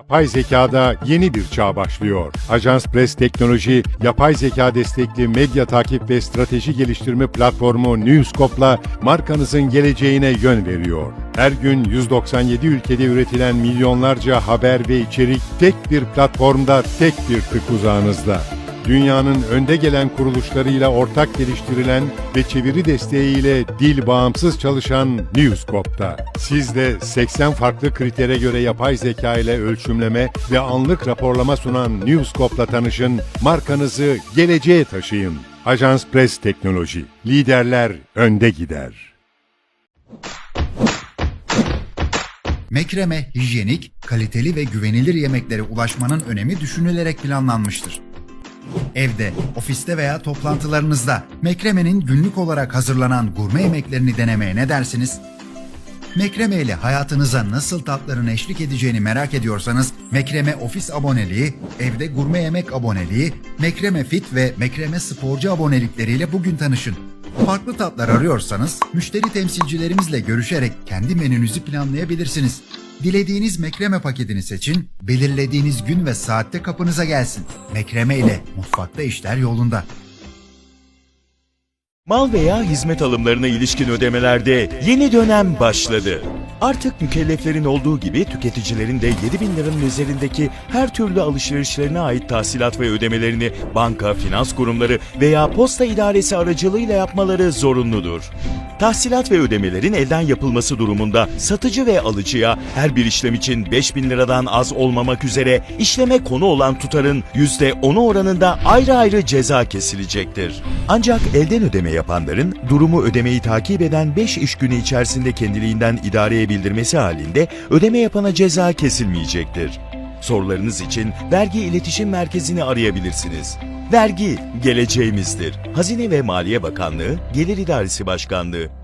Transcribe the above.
Yapay zekada yeni bir çağ başlıyor. Ajans Press Teknoloji, yapay zeka destekli medya takip ve strateji geliştirme platformu Newscope'la markanızın geleceğine yön veriyor. Her gün 197 ülkede üretilen milyonlarca haber ve içerik tek bir platformda, tek bir tık uzağınızda. Dünyanın önde gelen kuruluşlarıyla ortak geliştirilen ve çeviri desteğiyle dil bağımsız çalışan Newscope'da. Siz de 80 farklı kritere göre yapay zeka ile ölçümleme ve anlık raporlama sunan Newscope'la tanışın, markanızı geleceğe taşıyın. Ajans Press Teknoloji. Liderler önde gider. Mekreme, hijyenik, kaliteli ve güvenilir yemeklere ulaşmanın önemi düşünülerek planlanmıştır. Evde, ofiste veya toplantılarınızda Mekreme'nin günlük olarak hazırlanan gurme yemeklerini denemeye ne dersiniz? Mekreme ile hayatınıza nasıl tatların eşlik edeceğini merak ediyorsanız Mekreme Ofis aboneliği, evde gurme yemek aboneliği, Mekreme Fit ve Mekreme Sporcu abonelikleriyle bugün tanışın. Farklı tatlar arıyorsanız müşteri temsilcilerimizle görüşerek kendi menünüzü planlayabilirsiniz. Dilediğiniz mekreme paketini seçin, belirlediğiniz gün ve saatte kapınıza gelsin. Mekreme ile mutfakta işler yolunda. Mal veya hizmet alımlarına ilişkin ödemelerde yeni dönem başladı. Artık mükelleflerin olduğu gibi tüketicilerin de 7 bin liranın üzerindeki her türlü alışverişlerine ait tahsilat ve ödemelerini banka, finans kurumları veya posta idaresi aracılığıyla yapmaları zorunludur. Tahsilat ve ödemelerin elden yapılması durumunda satıcı ve alıcıya her bir işlem için 5 bin liradan az olmamak üzere işleme konu olan tutarın %10'u oranında ayrı ayrı ceza kesilecektir. Ancak elden ödeme yapanların durumu ödemeyi takip eden 5 iş günü içerisinde kendiliğinden idareye bildirmesi halinde ödeme yapana ceza kesilmeyecektir. Sorularınız için Vergi İletişim Merkezi'ni arayabilirsiniz. Vergi geleceğimizdir. Hazine ve Maliye Bakanlığı, Gelir İdaresi Başkanlığı